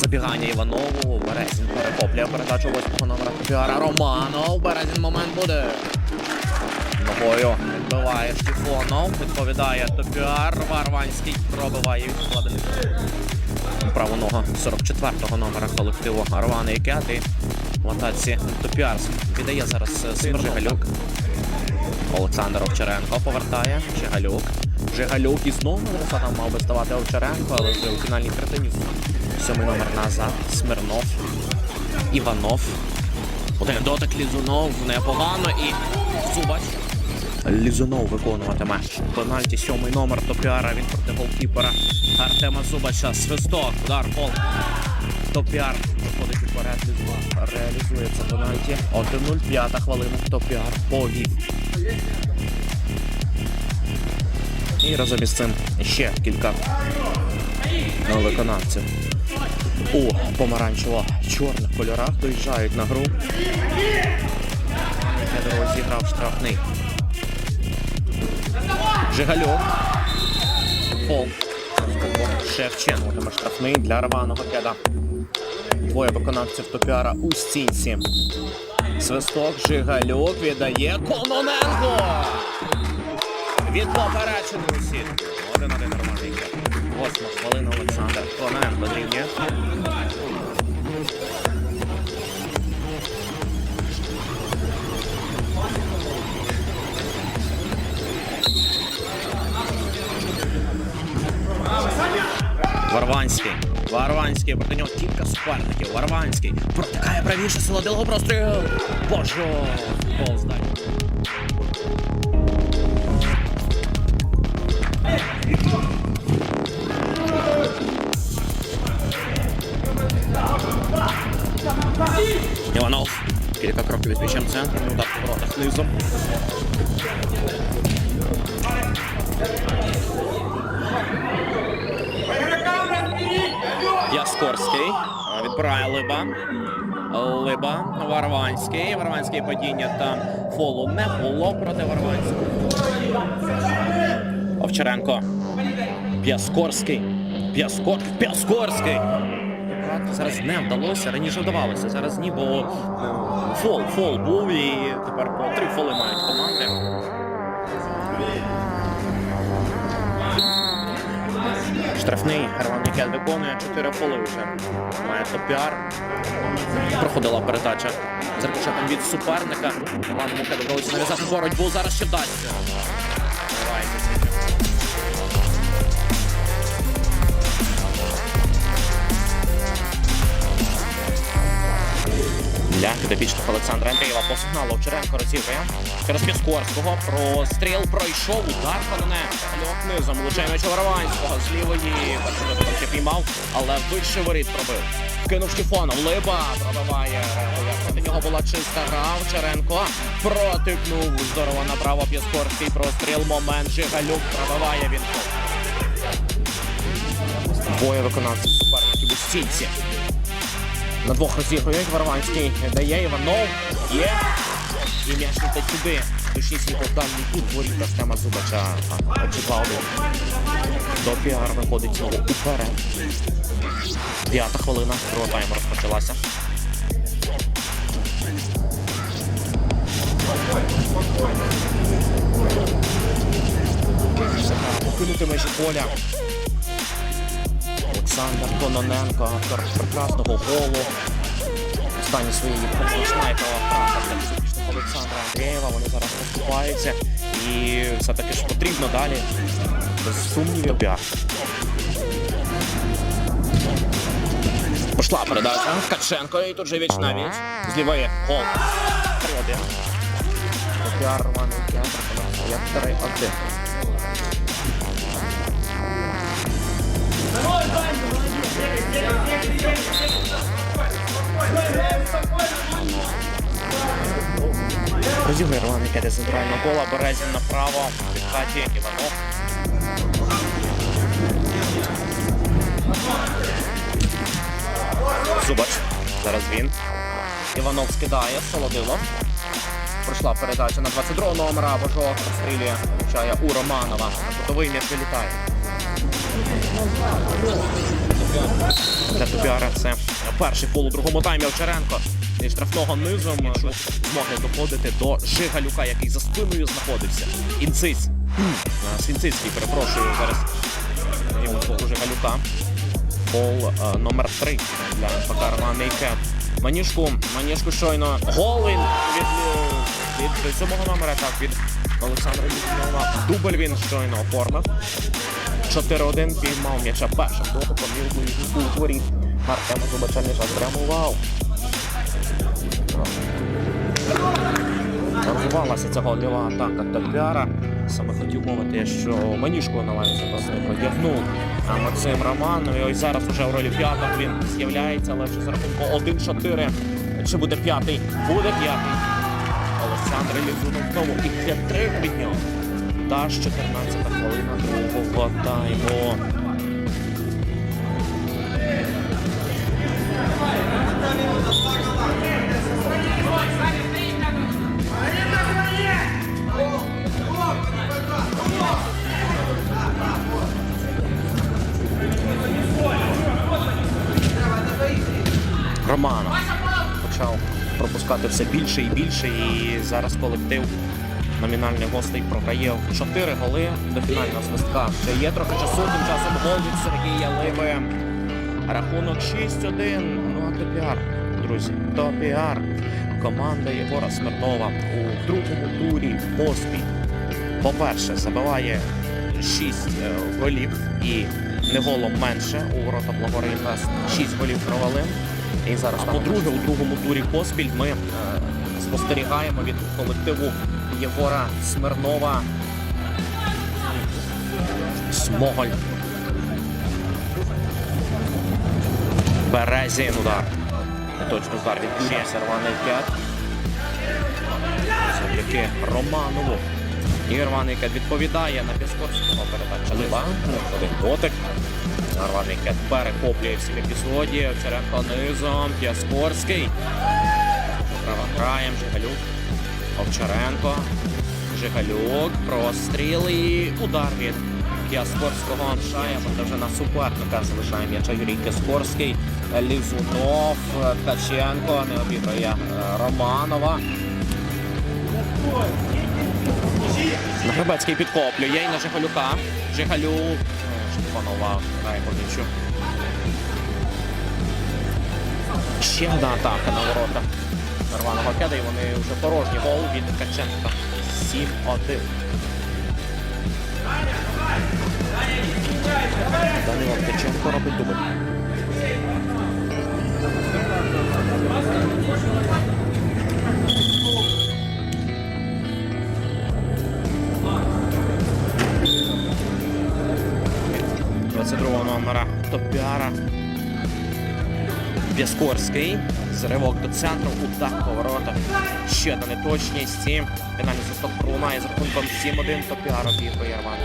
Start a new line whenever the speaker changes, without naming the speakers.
Підбігання Іванову. Березін перехоплює передачу восьмого номера Копіара. Романов. Березін момент буде. Ногою відбиває Штіфонов. Відповідає Топіар. Варванський пробиває відкладений. Праву нога 44-го номера колективу Арвани і Кяти. В атаці Топіар віддає зараз е, Смержигалюк. Олександр Овчаренко повертає. Жигалюк. Жигалюк і знову адреса там мав би ставати Овчаренко, але вже у фінальній третині. Сьомий номер назад. Смирнов. Іванов. Один дотик Лізунов непогано і Зубач. Лізунов виконуватиме пенальті сьомий номер Топіара. Він проти голкіпера Артема Зубача. Свисток, удар, гол. Топіар виходить уперед, Лізунов реалізує це пенальті. 1-0, п'ята хвилина. Топіар повів. І разом із цим ще кілька виконавців у помаранчево-чорних кольорах доїжджають на гру. Федоров зіграв штрафний. Жигалюк. Фол. Шевченко штрафний для рваного кеда. Двоє виконавців Топіара у стінці. Свисток Жигалюк віддає Кононенко. Від попереченої сітки. Один-один нормальний. Восьма хвилина Олександр Кононенко дорівнює. Варванський. Варванський. Проти нього кілька суперників. Варванський. Протикає правіше солодилого простріл. Боже. Гол Кілька кроків від м'ячем центром. Удар по воротах низом. Яскорський. Відбирає Либа. Либа. Варванський. Варванський падіння там фолу не було проти Варванського. Овчаренко. П'яскорський. П'яскор... П'яскорський. Зараз не вдалося, раніше вдавалося. Зараз ні, бо ну, фол, фол був і тепер по три фоли мають команди. Штрафний Герман Мікель виконує 4 фоли вже. Має топ-піар. Проходила передача з рикошетом від суперника. Роман Мукель вдалося нав'язати боротьбу. Зараз ще вдасться. Давайте Для підопічних Олександра Андрієва по сигналу Овчаренко розігрує. Через Піскорського. Простріл пройшов. Удар Кононенко. Гальок низом. Влучає Варванського. З лівої. Перший піймав, але вище воріт пробив. Кинув Штіфонов. Либа пробиває. Проти нього була чиста гра. Овчаренко протикнув. Здорово направо Піскорський. Простріл. Момент. Жигалюк пробиває він. Двоє виконавців суперників у стійці. На двох розігрують Варванський дає Іванов. Є. І м'яч летить туди. Точніше, дальній кут воріт Артема Зубача. Отже, 2-1. До піар виходить знову уперед. П'ята хвилина. Другого тайму розпочалася. Покинути межі поля. Олександр Кононенко, автор прекрасного голу. Останні своєї снайпова втрата Олександра Андрієва. Вони зараз поступаються. І все-таки ж потрібно далі. Без сумнівів. Пішла передача. Ткаченко і тут же віч на віч. З лівої гол. 3-1. Піар Роман Театр. Як 3-1. Розігрує Мікети з центрального кола, Березін направо, підкаті Іванов. Зубач. Зараз він. Іванов скидає, Солодило. Пройшла передача на 22 номера, Божок розстрілює, влучає у Романова. На кутовий м'яч вилітає. Для Тобіара це перший фол у другому таймі Овчаренко. Зі штрафного низом е, змоги доходити до Жигалюка, який за спиною знаходився. Інциць. Е, Свінцицький, перепрошую, зараз Жигалюка. Фол е, номер 3 для ФК Романейке. Манішку, Манішку щойно гол він від, від сьомого номера, так, від Олександра Літвінова. Дубль він щойно оформив. 4-1 піймав м'яча першим дотиком мілкою у дворі. Артема Зубача м'яча спрямував. Розвивалася ця гольова атака Тобяра. Саме хотів мовити, що Манішку на лаві запасних одягнув Максим Романов. І ось зараз уже в ролі п'ятого він з'являється, але вже за рахунку 1-4. Чи буде п'ятий? Буде п'ятий. Олександр Лізунов знову і хитрик від нього. Та ж 14 хвилина другого тайму. Романов почав пропускати все більше і більше, і зараз колектив номінальних гостей програє в 4 голи до фінального свистка. Ще є трохи часу, тим часом гол від Сергія Ливи. Рахунок 6-1. Ну а Топіар, друзі, Топіар. Команда Єгора Смирнова у другому турі поспіль. По-перше, забиває 6 голів і не голом менше у ворота Благори Інвест. 6 голів провалив. І зараз а по-друге, у другому турі поспіль ми е, спостерігаємо від колективу Єгора Смирнова. Смоголь. Березін удар. Точно удар від Юрія Серваний 5. Завдяки Романову. Ігор Ваникет відповідає на Піскорського передача Лива. Один дотик. Ваникет перехоплює всі в епізоді. Овчаренко низом. Піскорський. Право граєм. Жигалюк. Овчаренко. Жигалюк. Простріл і удар від Піаскорського Шая. Проте вже на суперника залишає м'яча Юрій Піскорський. Лізунов. Ткаченко. Не обіграє е, Романова. Гребецький підхоплює і на Жигалюка. Жигалюк. Штефанова грає по. Ще одна атака на ворота. Нормального кеда, і вони вже порожні гол від Ткаченка. 7-1. Данило Ткаченко робить дубль. Від 22 номера Топіара. Піскорський. Зривок до центру, удар поворота. Ще одна неточність. Фінальний свисток пролунає з рахунком 7-1. Топіара обігрує Роман.